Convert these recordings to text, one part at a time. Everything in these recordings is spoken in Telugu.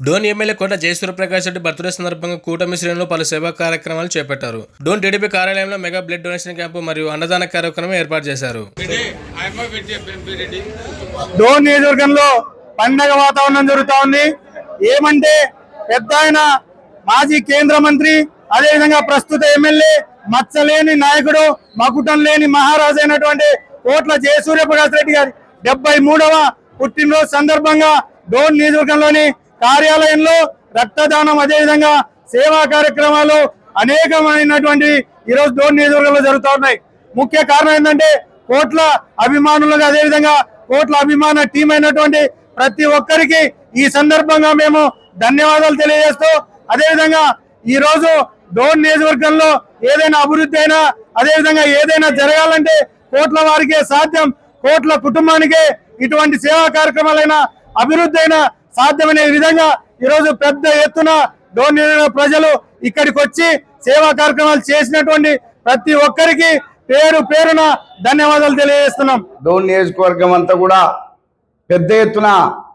డోన్ ఎమ్మెల్యే కోట జయసూర్యప్రకాష్ రెడ్డి బర్త్డే సందర్భంగా కూటమి శ్రేణులు పలు సేవా కార్యక్రమాలు చేపట్టారు. డోన్ టీడీపీ కార్యాలయంలో మెగా బ్లడ్ డొనేషన్ క్యాంపు మరియు అన్నదాన కార్యక్రమం ఏర్పాటు చేశారు. డోన్ నియోజకవర్గంలో పండగ వాతావరణం జరుగుతా ఉంది. ఏమంటే పెద్ద ఆయన మాజీ కేంద్ర మంత్రి అదేవిధంగా ప్రస్తుత ఎమ్మెల్యే మచ్చలేని నాయకుడు మకుటం లేని మహారాజు అయినటువంటి కోట్ల జయసూర్యప్రకాష్ రెడ్డి గారి డెబ్బై మూడవ పుట్టినరోజు సందర్భంగా డోన్ నియోజకవర్గంలోని కార్యాలయంలో రక్తదానం అదేవిధంగా సేవా కార్యక్రమాలు అనేకమైనటువంటి ఈరోజు డోన్ నియోజకవర్గంలో జరుగుతూ ఉన్నాయి. ముఖ్య కారణం ఏంటంటే కోట్ల అభిమానులుగా అదేవిధంగా కోట్ల అభిమాన టీం అయినటువంటి ప్రతి ఒక్కరికి ఈ సందర్భంగా మేము ధన్యవాదాలు తెలియజేస్తూ అదేవిధంగా ఈరోజు ధోని డోన్ నియోజకవర్గంలో ఏదైనా అభివృద్ధి అయినా అదేవిధంగా ఏదైనా జరగాలంటే కోట్ల వారికే సాధ్యం కోట్ల కుటుంబానికే ఇటువంటి సేవా కార్యక్రమాలైనా అభివృద్ధి అయినా సాధ్యమనే విధంగా ఈరోజు పెద్ద ఎత్తున డోన్ ప్రజలు ఇక్కడికి వచ్చి సేవా కార్యక్రమాలు చేసినటువంటి ప్రతి ఒక్కరికి పేరు పేరున ధన్యవాదాలు తెలియజేస్తున్నాం. డోన్ నియోజకవర్గం అంతా కూడా పెద్ద ఎత్తున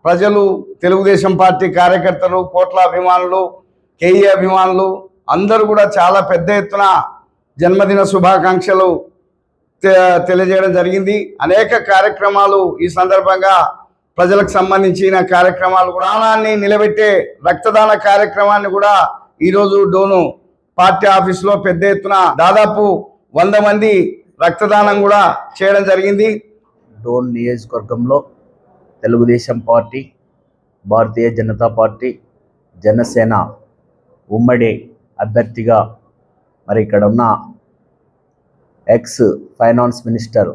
ప్రజలు తెలుగుదేశం పార్టీ కార్యకర్తలు కోట్ల అభిమానులు కేఈ అభిమానులు అందరూ కూడా చాలా పెద్ద ఎత్తున జన్మదిన శుభాకాంక్షలు తె- తెలియజేయడం జరిగింది. అనేక కార్యక్రమాలు ఈ సందర్భంగా ప్రజలకు సంబంధించిన కార్యక్రమాలు కూడా ప్రాణాన్ని నిలబెట్టే రక్తదాన కార్యక్రమాన్ని కూడా ఈరోజు డోను పార్టీ ఆఫీసులో పెద్ద ఎత్తున దాదాపు వంద మంది రక్తదానం కూడా చేయడం జరిగింది. డోన్ నియోజకవర్గంలో తెలుగుదేశం పార్టీ భారతీయ జనతా పార్టీ జనసేన ఉమ్మడి అభ్యర్థిగా మరి ఇక్కడ ఉన్న ex finance minister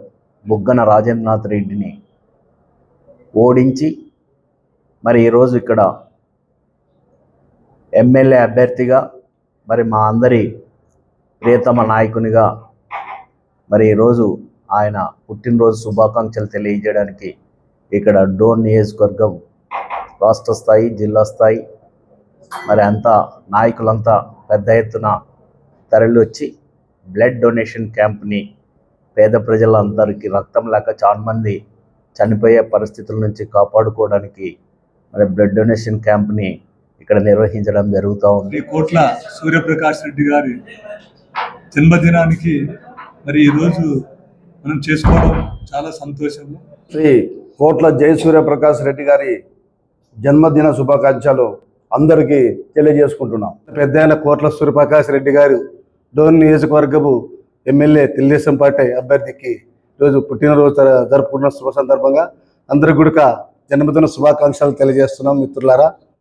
Buggana Rajendranath రెడ్డిని ఓడించి మరి ఈరోజు ఇక్కడ ఎమ్మెల్యే అభ్యర్థిగా మరి మా అందరి ప్రియతమ నాయకునిగా మరి ఈరోజు ఆయన పుట్టినరోజు శుభాకాంక్షలు తెలియజేయడానికి ఇక్కడ డోన్ నియోజకవర్గం రాష్ట్ర స్థాయి జిల్లా స్థాయి మరి అంతా నాయకులంతా పెద్ద ఎత్తున తరలి వచ్చి బ్లడ్ డొనేషన్ క్యాంప్ని పేద ప్రజలందరికీ రక్తం లేక చాలామంది చనిపోయే పరిస్థితుల నుంచి కాపాడుకోవడానికి మరి బ్లడ్ డొనేషన్ క్యాంప్ని ఇక్కడ నిర్వహించడం జరుగుతూ ఉంది. శ్రీ కోట్ల సూర్యప్రకాష్ రెడ్డి గారి జన్మదినానికి మరి ఈరోజు మనం చేసుకోవడం చాలా సంతోషము. శ్రీ కోట్ల జయసూర్య ప్రకాష్ రెడ్డి గారి జన్మదిన శుభాకాంక్షలు అందరికీ తెలియజేసుకుంటున్నాం. పెద్ద అయిన కోట్ల సూర్యప్రకాష్ రెడ్డి గారు డోన్ నియోజకవర్గపు ఎమ్మెల్యే తెలుగుదేశం పార్టీ అభ్యర్థికి ఈరోజు పుట్టినరోజు జరుపుకున్న శుభ సందర్భంగా అందరి గుడిక జన్మదిన శుభాకాంక్షలు తెలియజేస్తున్నాం మిత్రులారా.